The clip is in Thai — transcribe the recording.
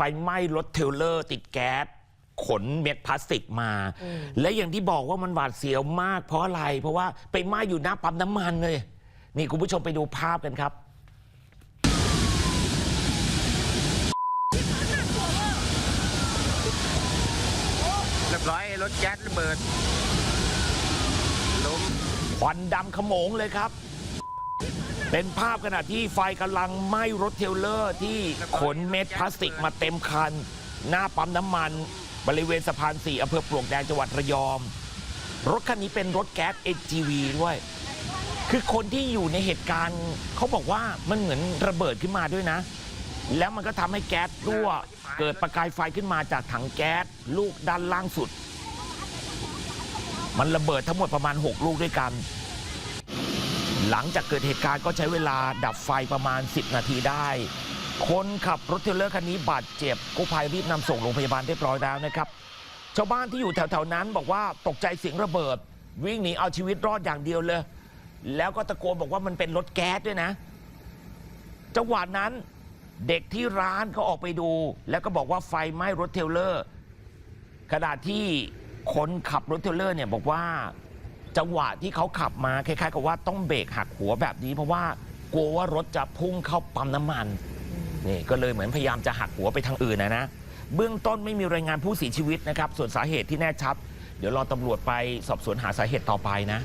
ฟไหม้รถเทรลเลอร์ ติดแก๊สขนเม็ดพลาสติกมา และอย่างที่บอกว่ามันหวาดเสียวมาก เพราะอะไร เพราะว่าไปไหม้อยู่หน้าปั๊มน้ำมันเลย นี่คุณผู้ชมไปดูภาพกันครับ เรียบร้อยรถแก๊สระเบิดล้มควันดำขโมงเลยครับ เป็นภาพขณะที่ไฟกำลังไหม้รถเทลเลอร์ที่ขนเม็ดพลาสติกมาเต็มคัน หน้าปั๊มน้ำมัน บริเวณสะพานสี่อำเภอปลวกแดงจังหวัดระยองรถคันนี้เป็นรถแก๊ส HGV ด้วย คือคนที่อยู่ในเหตุการณ์ เขาบอกว่ามันเหมือนระเบิดขึ้นมาด้วยนะ แล้วมันก็ทำให้แก๊สรั่ว เกิดประกายไฟขึ้นมาจากถังแก๊สลูกด้านล่างสุด มันระเบิดทั้งหมดประมาณ 6 ลูกด้วยกัน หลังจากเกิดเหตุการณ์ก็ใช้เวลาดับไฟประมาณ 10 นาทีได้ คนขับรถเทเลอร์คันนี้บาดเจ็บกู้ภัยรีบนำส่งโรงพยาบาลเรียบร้อยแล้วนะครับ ชาวบ้านที่อยู่แถวๆนั้นบอกว่าตกใจเสียงระเบิด วิ่งหนีเอาชีวิตรอดอย่างเดียวเลย แล้วก็ตะโกนบอกว่ามันเป็นรถแก๊สด้วยนะ จังหวะนั้นเด็กที่ร้านเขาออกไปดู แล้วก็บอกว่าไฟไหม้รถเทเลอร์ขณะที่คนขับรถเทเลอร์เนี่ยบอกว่า จังหวะที่เขาขับมาคล้ายๆกับว่าต้องเบรกหักหัวแบบนี้ เพราะว่ากลัวว่ารถจะพุ่งเข้าปั๊มน้ำมันนี่ก็เลยเหมือนพยายามจะหักหัวไปทางอื่นนะนะเบื้องต้นไม่มีรายงานผู้เสียชีวิตนะครับ ส่วนสาเหตุที่แน่ชัด เดี๋ยวรอตำรวจไปสอบสวนหาสาเหตุต่อไปนะ